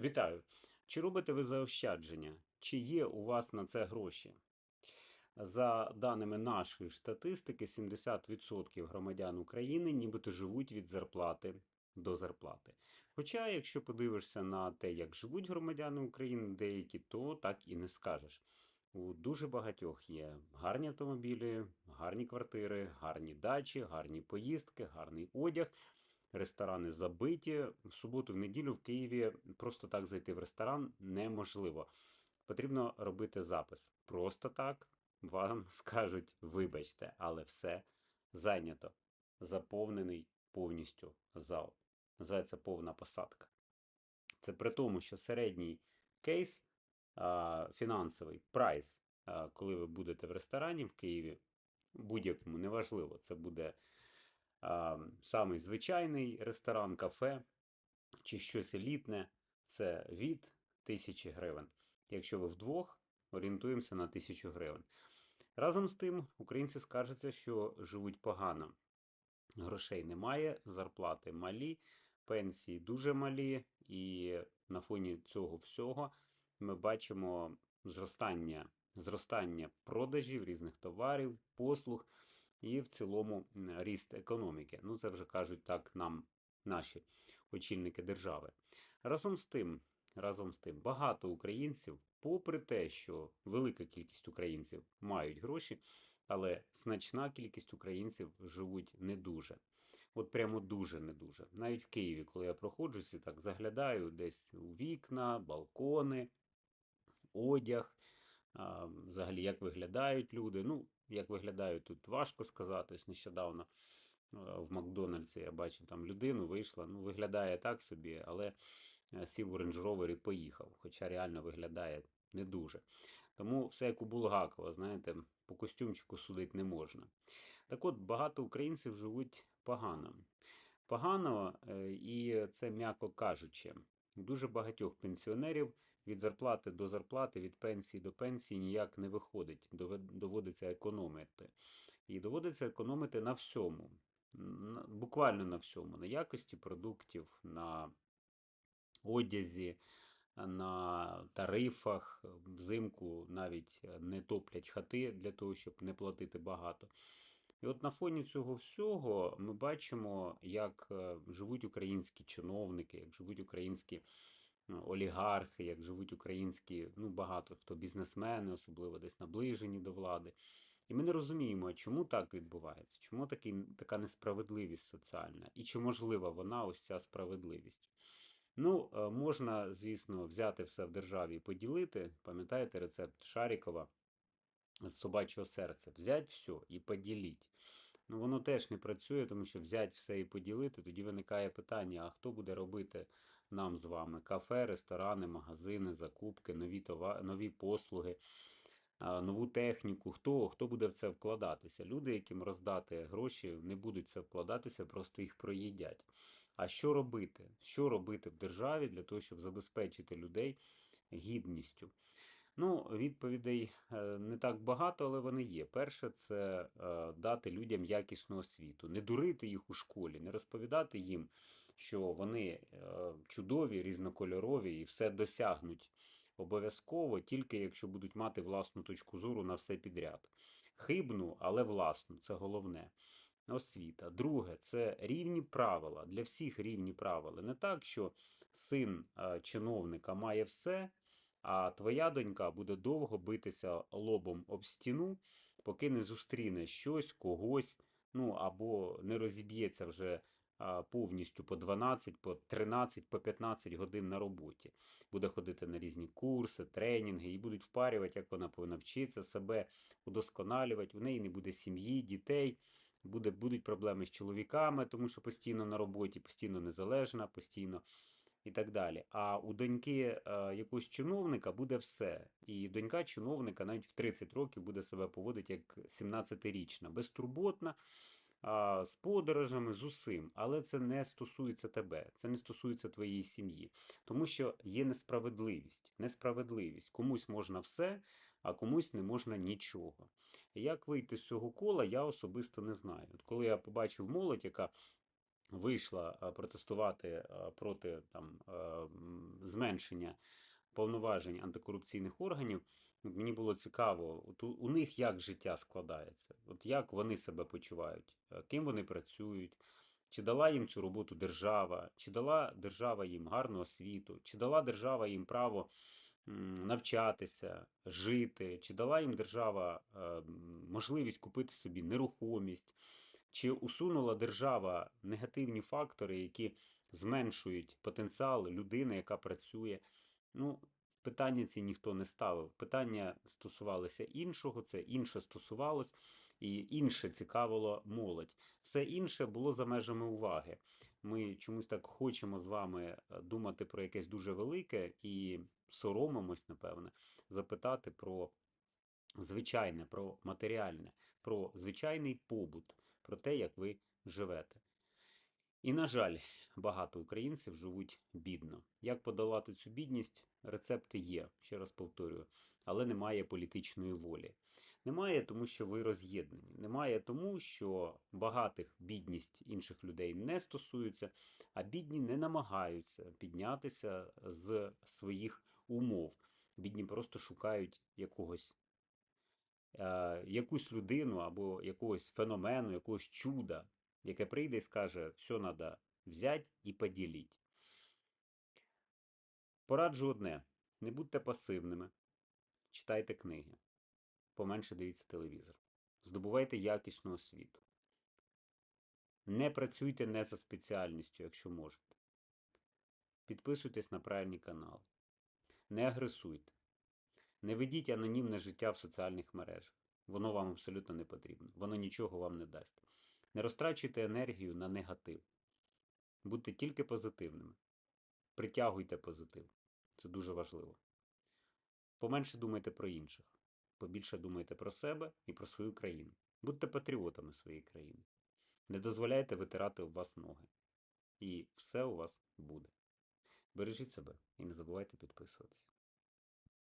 Вітаю! Чи робите ви заощадження? Чи є у вас на це гроші? За даними нашої ж статистики, 70% громадян України нібито живуть від зарплати до зарплати. Хоча, якщо подивишся на те, як живуть громадяни України деякі, то так і не скажеш. У дуже багатьох є гарні автомобілі, гарні квартири, гарні дачі, гарні поїздки, гарний одяг. Ресторани забиті. В суботу, в неділю в Києві просто так зайти в ресторан неможливо. Потрібно робити запис. Просто так вам скажуть, вибачте, але все зайнято. Заповнений повністю зал. Називається повна посадка. Це при тому, що середній кейс а, фінансовий прайс, а, коли ви будете в ресторані в Києві, будь-якому, неважливо, це буде самий звичайний ресторан, кафе чи щось елітне, це від 1000 гривень. Якщо ви вдвох, орієнтуємося на 1000 гривень. Разом з тим, українці скаржаться, що живуть погано. Грошей немає, зарплати малі, пенсії дуже малі, і на фоні цього всього ми бачимо зростання, зростання продажів різних товарів, послуг і в цілому ріст економіки. Ну, це вже кажуть так нам наші очільники держави. Разом з тим, разом з тим, багато українців, попри те, що велика кількість українців мають гроші, але значна кількість українців живуть не дуже. От прямо дуже не дуже. Навіть в Києві, коли я проходжуся, так заглядаю десь у вікна, балкони, одяг, взагалі, як виглядають люди. Ну, як виглядають тут важко сказати. Ось нещодавно в Макдональдсі я бачив там людину, вийшла. Ну, виглядає так собі, але е, сів у Rover і поїхав. Хоча реально виглядає не дуже. Тому все як у Булгакова, знаєте, по костюмчику судити не можна. Так от, багато українців живуть погано. Погано, е, і це м'яко кажучи. Дуже багатьох пенсіонерів від зарплати до зарплати, від пенсії до пенсії ніяк не виходить. Доводиться економити. І доводиться економити на всьому. Буквально на всьому. На якості продуктів, на одязі, на тарифах. Взимку навіть не топлять хати для того, щоб не платити багато. І от на фоні цього всього ми бачимо, як е, живуть українські чиновники, як живуть українські олігархи, як живуть українські, ну багато хто бізнесмени, особливо десь наближені до влади. І ми не розуміємо, чому так відбувається, чому такий, така несправедливість соціальна, і чи можлива вона, ось ця справедливість. Ну, е, можна, звісно, взяти все в державі і поділити. Пам'ятаєте рецепт Шарікова з собачого серця? Взять все і поділіть. Ну, воно теж не працює, тому що взять все і поділити, тоді виникає питання: а хто буде робити нам з вами? Кафе, ресторани, магазини, закупки, нові товари, нові послуги, нову техніку. Хто, хто буде в це вкладатися? Люди, яким роздати гроші, не будуть в це вкладатися, просто їх проїдять. А що робити? Що робити в державі для того, щоб забезпечити людей гідністю? Ну, відповідей е, не так багато, але вони є. Перше, це е, дати людям якісну освіту, не дурити їх у школі, не розповідати їм, що вони е, чудові, різнокольорові і все досягнуть обов'язково, тільки якщо будуть мати власну точку зору на все підряд. Хибну, але власну, це головне. Освіта. Друге, це рівні правила. Для всіх рівні правила. Не так, що син чиновника має все, а твоя донька буде довго битися лобом об стіну, поки не зустріне щось, когось, ну або не розіб'ється вже повністю по 12, по 13, по 15 годин на роботі. Буде ходити на різні курси, тренінги і будуть впарювати, як вона повинна вчитися, себе удосконалювати. У неї не буде сім'ї, дітей. Буде, будуть проблеми з чоловіками, тому що постійно на роботі, постійно незалежна, постійно і так далі. А у доньки е, якогось чиновника буде все. І донька чиновника навіть в 30 років буде себе поводити як 17-річна, безтурботна, з подорожами, з усім. Але це не стосується тебе, це не стосується твоєї сім'ї. Тому що є несправедливість. Несправедливість. Комусь можна все, а комусь не можна нічого. Як вийти з цього кола, я особисто не знаю. От коли я побачив молодь, яка вийшла е, протестувати е, проти там, е, зменшення повноважень антикорупційних органів, мені було цікаво, от у, них як життя складається, от як вони себе почувають, ким вони працюють, чи дала їм цю роботу держава, чи дала держава їм гарну освіту, чи дала держава їм право навчатися, жити, чи дала їм держава можливість купити собі нерухомість, чи усунула держава негативні фактори, які зменшують потенціал людини, яка працює. Ну, питання ці ніхто не ставив. Питання стосувалися іншого, це інше стосувалось, і інше цікавило молодь. Все інше було за межами уваги. Ми чомусь так хочемо з вами е, думати про якесь дуже велике і соромимось, напевне, запитати про звичайне, про матеріальне, про звичайний побут, про те, як ви живете. І, на жаль, багато українців живуть бідно. Як подолати цю бідність? Рецепти є, ще раз повторюю, але немає політичної волі. Немає тому, що ви роз'єднані. Немає тому, що багатих бідність інших людей не стосується, а бідні не намагаються піднятися з своїх умов. Бідні просто шукають якогось якусь людину або якогось феномену, якогось чуда, яке прийде і скаже, все треба взяти і поділити. Пораджу одне: не будьте пасивними, читайте книги, поменше дивіться телевізор, здобувайте якісну освіту. Не працюйте не за спеціальністю, якщо можете. Підписуйтесь на правильні канали. Не агресуйте. Не ведіть анонімне життя в соціальних мережах. Воно вам абсолютно не потрібно. Воно нічого вам не дасть. Не розтрачуйте енергію на негатив. Будьте тільки позитивними. Притягуйте позитив. Це дуже важливо. Поменше думайте про інших. Побільше думайте про себе і про свою країну. Будьте патріотами своєї країни. Не дозволяйте витирати об вас ноги. І все у вас буде. Бережіть себе і не забувайте підписуватись.